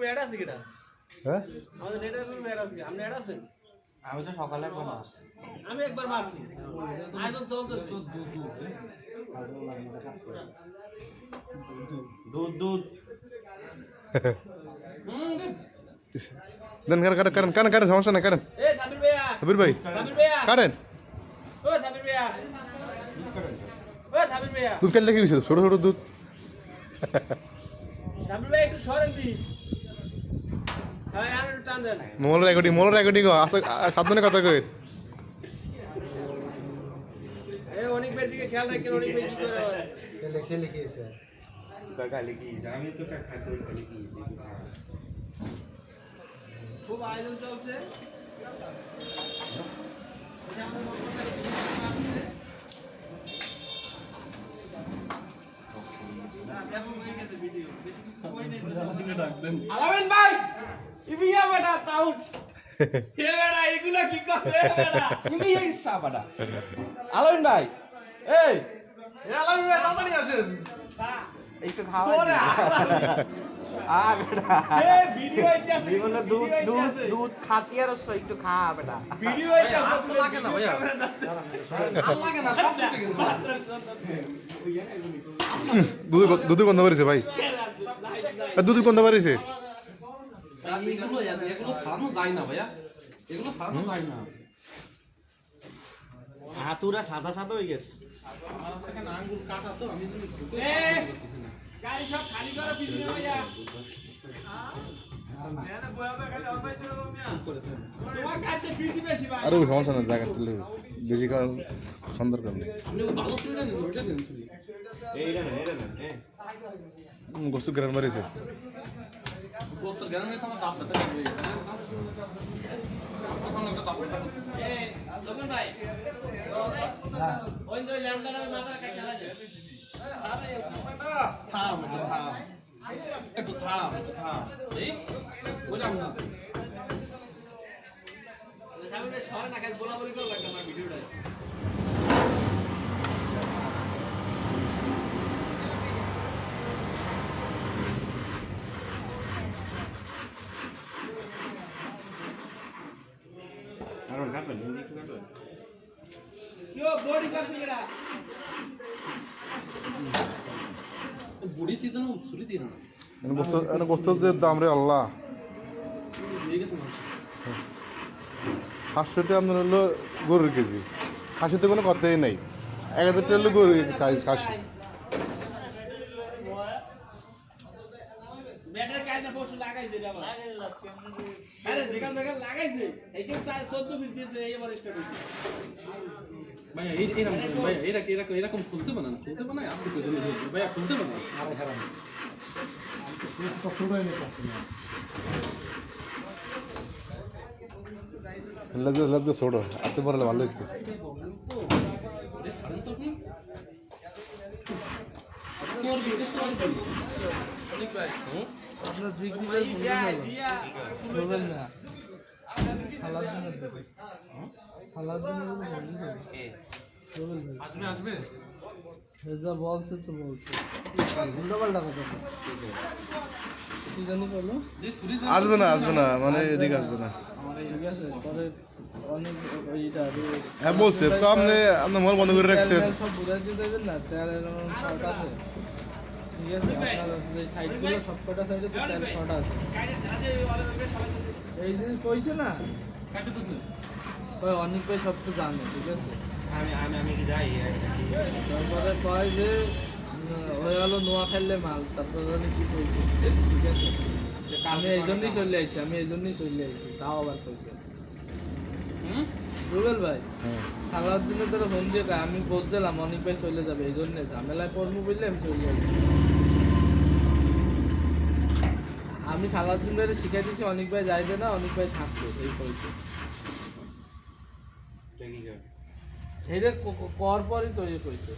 Add আছে হ্যাঁ? আমাদের নেটের গ্রুপে অ্যাড আছে আপনি অ্যাড আছেন? আমি তো সকালে আমি একবার মারছি আয়োজন চলতেছে। দুধ দুধ। দেন কারেন কারেন কারেন কারেন কারেন সমস্যা নাই কারেন। সাবির ভাইয়া। সাবির ভাই। ভাইয়া। কারেন। ভাইয়া। ও সাবির ভাইয়া। দুধ কাটলে কি হয়েছিল? ছোট ছোট দুধ। সাবির ভাই একটু সরেন দি হ্যাঁ আর একটু টান দেন মোল রেকর্ডিং মোল রেকর্ডিং সাবধানে কথা কই এ অনেক বের দিকে খেয়াল রাখেন অনেক বের কি করে। খালি আমি তো খাদ্য খালি কি খুব আয়োজন চলছে। আলামিন ভাই! এ এগুলা কি এই সাবাডা আলামিন ভাই এই। এ আলামিন ভাই তাড়াতাড়ি আসেন। একটু খাওয়া আ বেটা। এ ভিডিও হইতাছে জীবনে দুধ দুধ দুধ খাতি আর একটু খা বেটা। ভিডিও হইতাছে লাগে না ভাইয়া। লাগে না সব ঠিক দুধ দুধের গন্ধ বাড়িছে ভাই। এ, গন্ধ বাড়িছে এগুলো এগুলো সারানো যায় না ভাইয়া এগুলো সারানো যায় না হাতুরা সাদা সাদা হয়ে গেছে আমার সেখানে আঙ্গুল কাটা তো আমি তুমি গাড়ি সব খালি করো পিছনে ভাইয়া তোমার কাছে ফিজি বেশি ভাই আরে সমস্যা না জায়গা তুলে বেশি কারণ সুন্দর হ্যাঁ গোস্তু গ্রান গোস্ত জ্ঞান নেই আমার দাঁত ব্যথা করবে পছন্দ একটা দাঁত ব্যথা করতেছে এ দোকান ভাই। ওই তো ল্যান্ডার মাথা কাটা খেলা যায় থাম একটু থাম। একটু থাম একটু থাম। এই ওইরকম না। সামনে সরে না খালি বলা বলি করে লাগবে আমার ভিডিওটা। হিন্দি একটু কাটবেন কিও বডি করছে কেডা বুড়ি দিয়ে দেন ছুরি দিয়ে না এনে গোস্ত এনে গোস্তর যে দাম রে আল্লাহ। হয়ে গেছে মানুষ সাতশোতে আপনার হলো গরুর কেজি। খাসিতে কোনো কথাই নাই। এক হাজারটা হলো গরু খা- খাসি। ব্যাটার কায়দা পরশু লাগাইছে রে আবার আরে দেখান দেখান লাগাইছে। এইকে 14 পিস দিয়েছে এইবার স্টার্ট হইছে ভাইয়া এরকম ভাইয়া এরকম এরকম এরকম খুলতে খুলতে বানায় আপনি ভাইয়া খুলতে বানান লাগবে লাগবে ছোট এত বড় হলে ভালো হয়েছে আপনার বলবেন না। বলছি আসবে আসবে। যা বলছে তো বলছে। ঘুরতে পাল্টা কথা। কি জানি বলো আসবে না আসবে না মানে এদিকে আসবে না। ঠিক আছে পরে অনেক ওইটা হ্যাঁ বলছে তো আপনি আপনার মন বন্ধ করে রাখছেন। সব বুঝাই দিয়ে দেবেন না তেল এরকম শর্ট আছে ঠিক আছে আপনার সাইডগুলো সব কটা সাইডে তো তেল শর্ট আছে এই জিনিস কইছে না কাটতেছে অনেক ভাই সব তো জানে ঠিক আছে আমি আমি আমি কি যাই? তারপরে কয় যে হয়ে গেল নোয়া খেললে মাল তারপরে জানি কি কইছে। ঠিক আছে আমি এই জন্যই চলে আইছি আমি এই জন্যই চলে আইছি তাও আবার কইছে। হুম? রুবেল ভাই হ্যাঁ। সালাউদ্দিনের ধরে ফোন দিয়ে কয়, আমি বলছিলাম অনেক ভাই চলে যাবে এই জন্য ঝামেলায় পড়ব বুঝলে আমি চলে আইছি। আমি সালাউদ্দিন ভাইরে শিখাই দিছি অনেক ভাই যাইবে না অনেক ভাই থাকবে এই কইছে। কি করে পরই তো ইয়ে কইছে।